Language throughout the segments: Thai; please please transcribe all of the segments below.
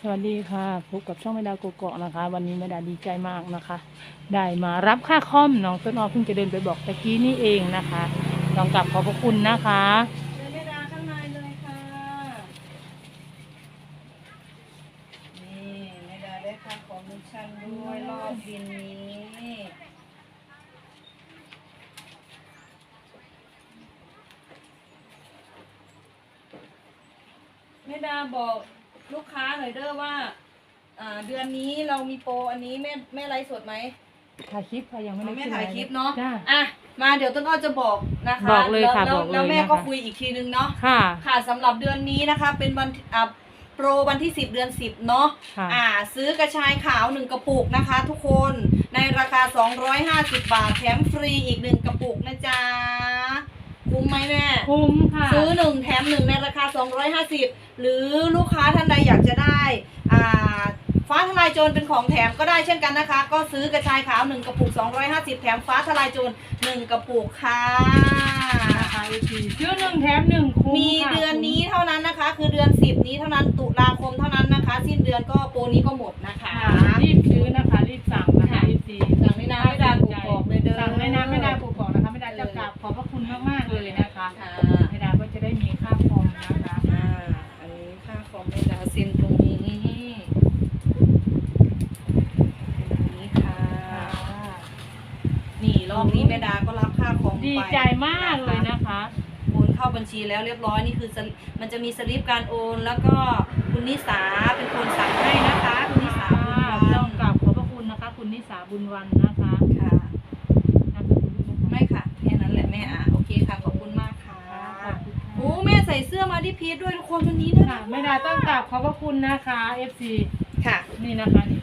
สวัสดีค่ะพบกับช่องไม่ดาโกเกาะนะคะ วันนี้ไม่ดาดีใจมากนะคะ ได้มารับค่าคอมน้องต้นอ้อเพิ่งจะเดินไปบอกตะกี้นี่เองนะคะลองกลับขอบพระคุณนะคะเดินไม่ดาข้างในเลยค่ะนี่แม่ดาได้ค่าของมิชชั่นด้วยรอบบินนี้แม่ดาบอก ลูกค้าหน่อยเด้อว่าอ่า เดือนนี้เรามีโปรอันนี้แม่แม่ไลฟ์สดไหมถ่ายคลิปค่ะยังไม่ได้แม่ขึ้นถ่ายไลคลิปเนาะจ้า อะมาเดี๋ยวต้นอ้อจะบอกนะคะบอกเลยค่ะแวบอกเลยแล้วแม่นะคะ ก็คุยอีกทีนึงเนาะค่ะค่ะสำหรับเดือนนี้นะคะ เป็นวันอะโปรวันที่ 10 เดือน 10 เนาะ ค่ะอ่าซื้อกระชายขาว 1 กระปุกนะคะ ทุกคนในราคา 250 บาท แถมฟรีอีก 1 กระปุกนะจ๊ะ คุ้มไหมแม่ คุ้มค่ะ ซื้อ1แถม1ในราคา 250 หรือลูกค้าท่านใดอยากจะได้อ่าฟ้าทลายโจรเป็นของแถมก็ได้เช่นกันนะคะ ก็ซื้อกระชายขาว 1 กระปุก 250 แถมฟ้าทลายโจร1กระปุกค่ะราคาดีซื้อหนึ่งแถมหนึ่งคุ้มมีค่ะเดือนนี้เท่านั้นนะคะ คือเดือน 10 นี้เท่านั้นตุลาคมเท่านั้นนะคะ สิ้นเดือนก็โปรนี้ก็หมดนะคะ ค่ะรีบซื้อนะคะรีบสั่งนะคะ ค่ะ รีบซี สั่งในน้ำไม่ได้กูบอกเลยเด้อ สั่งในน้ำไม่ได้กูบอกนะคะไม่ได้จะกราบขอบพระคุณมากๆเลยนะคะ ค่ะ ไม่ได้ก็จะได้มีค่าคอมนะคะ อ่าอันนี้ค่าคอมไม่ดาเซ็นตรงนี้ตรงนี้ค่ะ นี่ รอบนี้แม่ดาก็รับค่าคอมไปดีใจมากเลยนะคะ โอนเข้าบัญชีแล้วเรียบร้อยนี่คือสลิมันจะมีสลิปการโอนแล้วก็คุณนิสาเป็นคนสั่งให้นะคะ คุณนิสาบุญต้วัอนงกราบขอบพระคุณนะคะ คุณนิสาบุญวันนะคะค่ะนามสกุลด้วยนะคะไม่ค่ะแค่นั้นแหละแม่อะโอเคค่ะขอบคุณมากค่ะขอบคุณค่ะโอ้แม่ใส่เสื้อมาที่พีทด้วยทุกคนวันนี้นะค่ะไม่ได้ต้องกราบขอบพระคุณนะคะ FC ค่ะนี่นะคะนี่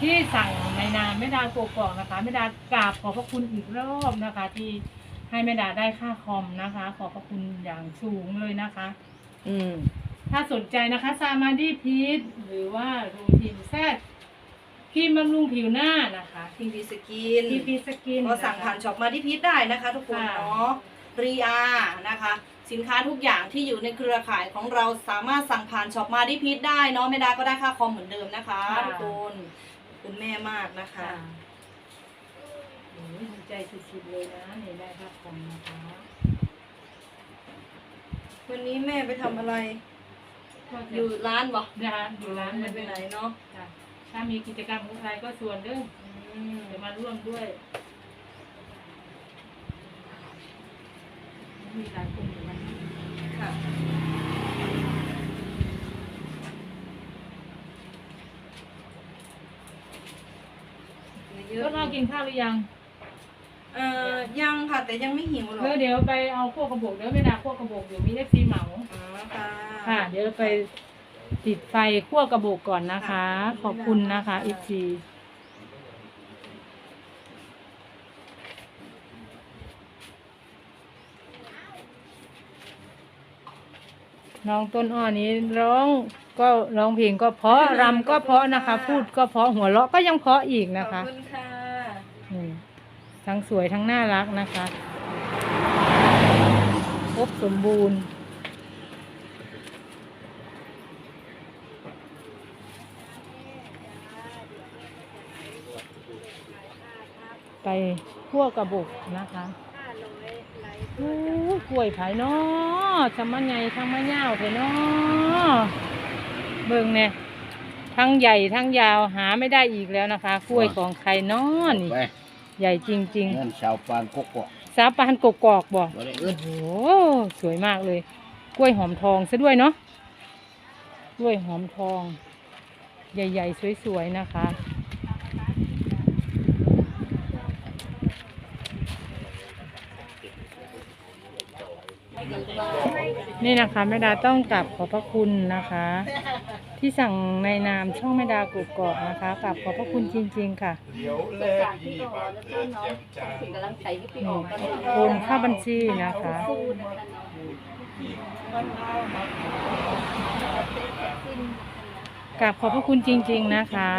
ที่สั่งในนามไม่ดาโกกอกนะคะไม่ดากราบขอบพระคุณอีกรอบนะคะ ที่ให้ไม่ดาได้ค่าคอมนะคะ ขอบพระคุณอย่างสูงเลยนะคะ อืม ถ้าสนใจนะคะ ซามาดีพีทหรือว่ารูทีนแซดครีมบำรุงผิวหน้านะคะทีพีสกินทีพีสกินก็สั่งผ่านช็อปมาที่พีทได้นะคะ ทุกคนค่ะเนาะรีอานะคะ สินค้าทุกอย่างที่อยู่ในเครือข่ายของเราสามารถสั่งผ่านช็อปมาที่พีทได้เนาะไม่ได้ก็ได้ค่าคอมเหมือนเดิมนะคะ ทุกคนขอบ คุณแม่มากนะคะค่ะโอ้ยดีใจสุดๆเลยนะนี่ได้ค่าคอมนะคะวันนี้แม่ไปทำอะไร ก็จะอยู่ร้านบ่ร้านอยู่ร้านไม่ไปไหนเนาะจ้ะถ้ามีกิจกรรมอะไรก็ส่วนเด้ออืมจะมาร่วมด้วย มีหลายคนอยู่นะค่ะ เยก็อะนอกกินข้าวหรือยัง เอ่อยังค่ะแต่ยังไม่หิวหรอกเออเดี๋ยวไปเอาพวกกระบอกเดี๋ยวไม่นาพวกกระบอกอยู่มีเอฟซีเหมา อ๋อค่ะค่ะ เดี๋ยวไปติดไฟขั้วกระบอกก่อนนะคะ ขอบคุณนะคะเอฟซีน้องต้นอ้อนี้ร้อง ก็ร้องเพลงก็เพราะรำก็เพราะนะคะ พูดก็เพราะหัวเราะก็ยังเพราะอีกขนะอบคะคุณค่ะอืมทั้งสวยทั้งน่ารักนะคะครบสมบูรณ์ ไปขั้วกระบอกนะคะโอ้ยกล้วยไผ่เนาะทำมันใหญ่ทำมันยาวไผ่เนาะ เบิ่งเนี่ยทั้งใหญ่ทั้งยาวหาไม่ได้อีกแล้วนะคะ กล้วยของใครเนาะนี่ไปใหญ่จริงเงินชาวปานกกอกๆสาปานกกอกบอกบ่ได้โอ้อึดโหสวยมากเลย กล้วยหอมทองซะด้วยเนาะกล้วยหอมทอง ใหญ่ ๆ สวย ๆ นะคะ นี่นะคะแม่ดาต้องกลับขอบพระคุณนะคะ ที่สั่งในนามช่องแม่ดากรุกอกนะคะกลับขอบพระคุณจริง ๆ ค่ะเดี๋ยวแลที่บาทเกิดแจ่มจ้านี่โอนเข้าบัญชีนะคะกราบขอบพระคุณจริง ๆ นะคะ